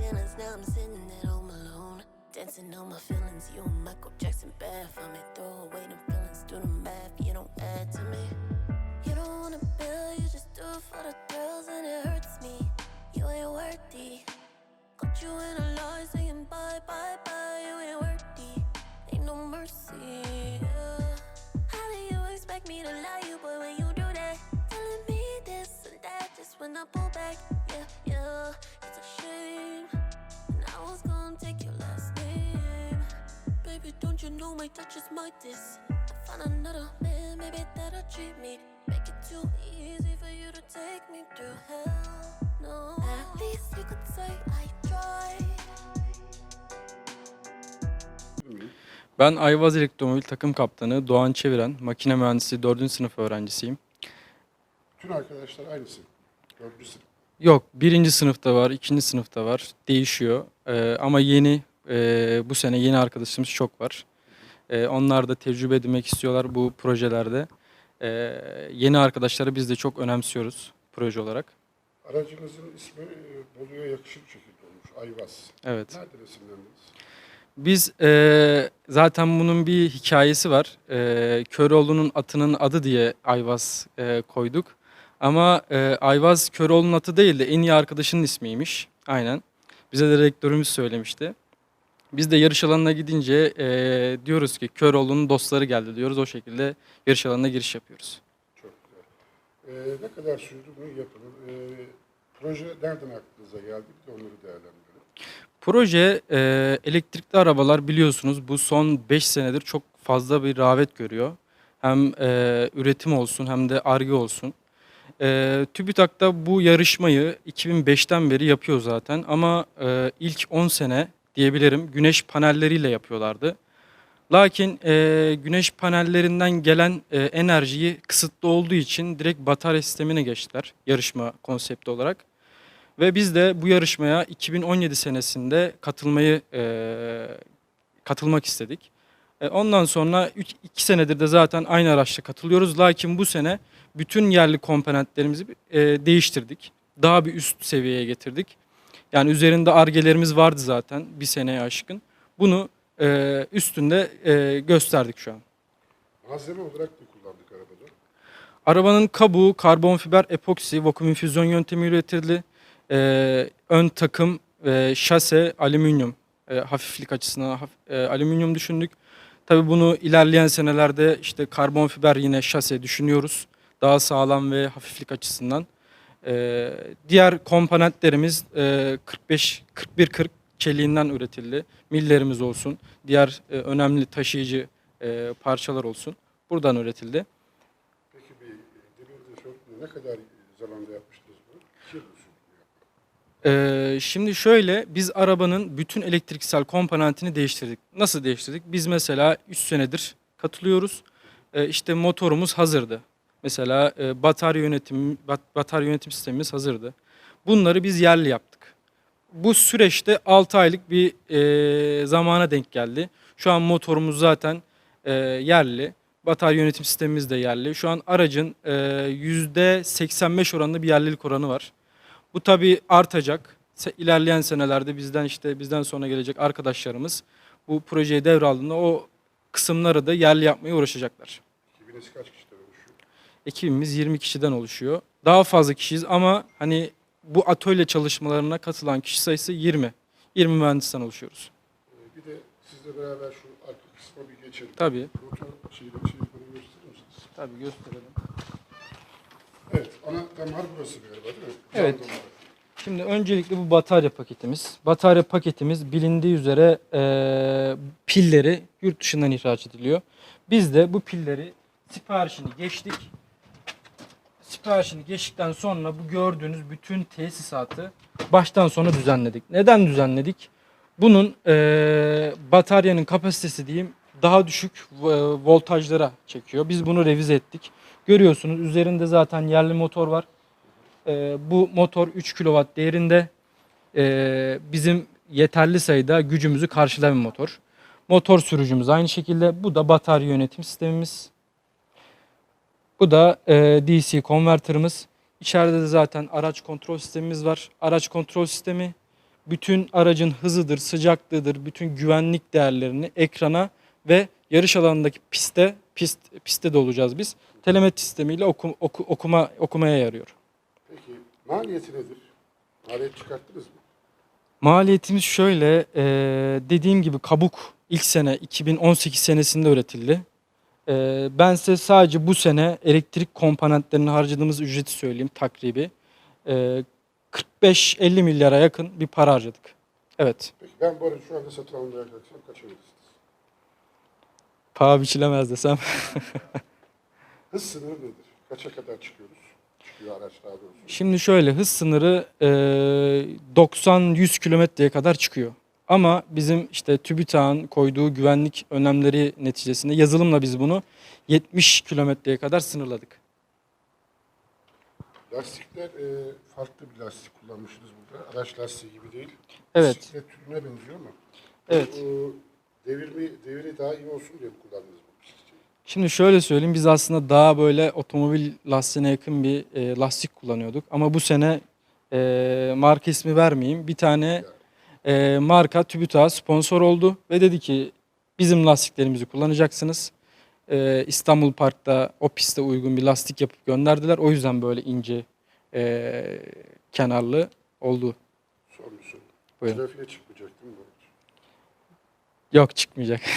like now I'm sitting at home alone. Dancing on my feelings, you and Michael Jackson bad for me. Throw away them feelings, do the math, you don't add to me. You don't wanna build, you just do it for the thrills, and it hurts me. You ain't worthy. Got you in a lie saying bye, bye, bye, you ain't worthy. Ain't no mercy. yeah. How do you expect me to lie you, boy, when you do that? Telling me this and that just when I pull back. Yeah, yeah, Baby, don't you know my touch is my diss? I found another man, maybe that'll treat me. Make it too easy for you to take me through hell. No, at least you could say I tried. Ben Ayvaz Elektromobil takım kaptanı Doğan Çeviren, makine mühendisi 4. sınıf öğrencisiyim. Bütün arkadaşlar aynısı. Dördüncü sınıf. Yok, birinci sınıfta var, ikinci sınıfta var, değişiyor. Ee, ama yeni, e, bu sene yeni arkadaşımız çok var. Ee, onlar da tecrübe edinmek istiyorlar bu projelerde. Ee, yeni arkadaşları biz de çok önemsiyoruz proje olarak. Aracınızın ismi e, Bolu'ya yakışır şekilde olmuş. Ayvaz. Evet. Nereden esinlendiniz? Biz e, zaten bunun bir hikayesi var. E, Köroğlu'nun atının adı diye Ayvaz e, koyduk. Ama e, Ayvaz Köroğlu'nun atı değil de en iyi arkadaşının ismiymiş. Aynen. Bize de rektörümüz söylemişti. Biz de yarış alanına gidince e, diyoruz ki Köroğlu'nun dostları geldi diyoruz. O şekilde yarış alanına giriş yapıyoruz. Çok güzel. Ee, ne kadar sürdü bunun yapımı? Ee, proje nereden aklınıza geldi? Bir de onları değerlendirelim. Proje e, elektrikli arabalar biliyorsunuz bu son 5 senedir çok fazla bir rağbet görüyor. Hem e, üretim olsun hem de arge olsun. E, TÜBİTAK da bu yarışmayı 2005'ten beri yapıyor zaten ama e, ilk 10 sene diyebilirim güneş panelleriyle yapıyorlardı. Lakin e, güneş panellerinden gelen e, enerjiyi kısıtlı olduğu için direkt batarya sistemine geçtiler yarışma konsepti olarak. Ve biz de bu yarışmaya 2017 senesinde katılmayı e, katılmak istedik. E, ondan sonra 2 senedir de zaten aynı araçla katılıyoruz. Lakin bu sene bütün yerli komponentlerimizi e, değiştirdik. Daha bir üst seviyeye getirdik. Yani üzerinde argelerimiz vardı zaten bir seneye aşkın. Bunu e, üstünde e, gösterdik şu an. Malzeme olarak ne kullandık arabada? Arabanın kabuğu karbon fiber epoksi vakum infüzyon yöntemi üretildi. Ee, ön takım ve şase alüminyum. Ee, hafiflik açısından haf- e, alüminyum düşündük. Tabii bunu ilerleyen senelerde işte karbon fiber yine şase düşünüyoruz. Daha sağlam ve hafiflik açısından. Ee, diğer komponentlerimiz e, 45 41 40 çeliğinden üretildi. Millerimiz olsun. Diğer e, önemli taşıyıcı e, parçalar olsun. Buradan üretildi. Peki bir demin de çok ne kadar zamanda yapmıştınız bunu? İki yıl mı sürdü bu yapmak? Ee, şimdi şöyle biz arabanın bütün elektriksel komponentini değiştirdik. Nasıl değiştirdik? Biz mesela 3 senedir katılıyoruz. Ee, işte motorumuz hazırdı. Mesela e, batarya yönetim bat- batarya yönetim sistemimiz hazırdı. Bunları biz yerli yaptık. Bu süreçte 6 aylık bir e, zamana denk geldi. Şu an motorumuz zaten e, yerli. Batarya yönetim sistemimiz de yerli. Şu an aracın e, %85 oranında bir yerlilik oranı var. Bu tabii artacak. İlerleyen senelerde bizden işte bizden sonra gelecek arkadaşlarımız bu projeyi devraldığında o kısımları da yerli yapmaya uğraşacaklar. Ekibiniz kaç kişiden oluşuyor? Ekibimiz 20 kişiden oluşuyor. Daha fazla kişiyiz ama hani bu atölye çalışmalarına katılan kişi sayısı 20. 20 mühendisten oluşuyoruz. Ee, bir de sizle beraber şu arka kısma bir geçelim. Tabii. Rotor şeyini, şeyini bana gösterir misiniz? Tabii gösterelim. Evet, ana damar burası galiba değil mi? Can Evet. damarı. Şimdi öncelikle bu batarya paketimiz. Batarya paketimiz bilindiği üzere eee, pilleri yurt dışından ihraç ediliyor. Biz de bu pilleri siparişini geçtik. Siparişini geçtikten sonra bu gördüğünüz bütün tesisatı baştan sona düzenledik. Neden düzenledik? Bunun eee, bataryanın kapasitesi diyeyim daha düşük e, voltajlara çekiyor. Biz bunu revize ettik. Görüyorsunuz üzerinde zaten yerli motor var. Ee, bu motor 3 kW değerinde Ee, bizim yeterli sayıda gücümüzü karşılayan motor. Motor sürücümüz aynı şekilde. Bu da batarya yönetim sistemimiz. Bu da e, DC konvertörümüz. İçeride de zaten araç kontrol sistemimiz var. Araç kontrol sistemi bütün aracın hızıdır, sıcaklığıdır, bütün güvenlik değerlerini ekrana ve yarış alanındaki piste, pist, pistte de olacağız biz. Telemetri sistemiyle oku- oku- okuma okumaya yarıyor. Peki maliyeti nedir? Maliyet çıkarttınız mı? Maliyetimiz şöyle, e, dediğim gibi kabuk ilk sene 2018 senesinde üretildi. E, ben size sadece bu sene elektrik komponentlerini harcadığımız ücreti söyleyeyim takribi. E, 45-50 milyara yakın bir para harcadık. Evet, Peki ben bu aracı şu anda satın almaya kalksam kaça verirsiniz? paha biçilemez desem. Hız sınırı nedir? Kaça kadar çıkıyoruz? Çıkıyor araç daha doğrusu. Şimdi şöyle hız sınırı e, 90-100 kilometreye kadar çıkıyor. Ama bizim işte TÜBİTAK'ın koyduğu güvenlik önlemleri neticesinde yazılımla biz bunu 70 kilometreye kadar sınırladık. Lastikler e, farklı bir lastik kullanmışsınız burada. Araç lastiği gibi değil. Evet. Bisiklet türüne benziyor mu? Evet. Bu, devirmi, deviri daha iyi olsun diye mi kullandınız bu bisikleти? Şimdi şöyle söyleyeyim biz aslında daha böyle otomobil lastiğine yakın bir e, lastik kullanıyorduk. Ama bu sene e, marka ismi vermeyeyim. Bir tane e, marka TÜBİTAK'a sponsor oldu ve dedi ki bizim lastiklerimizi kullanacaksınız. E, İstanbul Park'ta o piste uygun bir lastik yapıp gönderdiler. O yüzden böyle ince e, kenarlı oldu. Son bir soru. Buyurun. Trafiğe çıkmayacak değil mi bu? Yok çıkmayacak.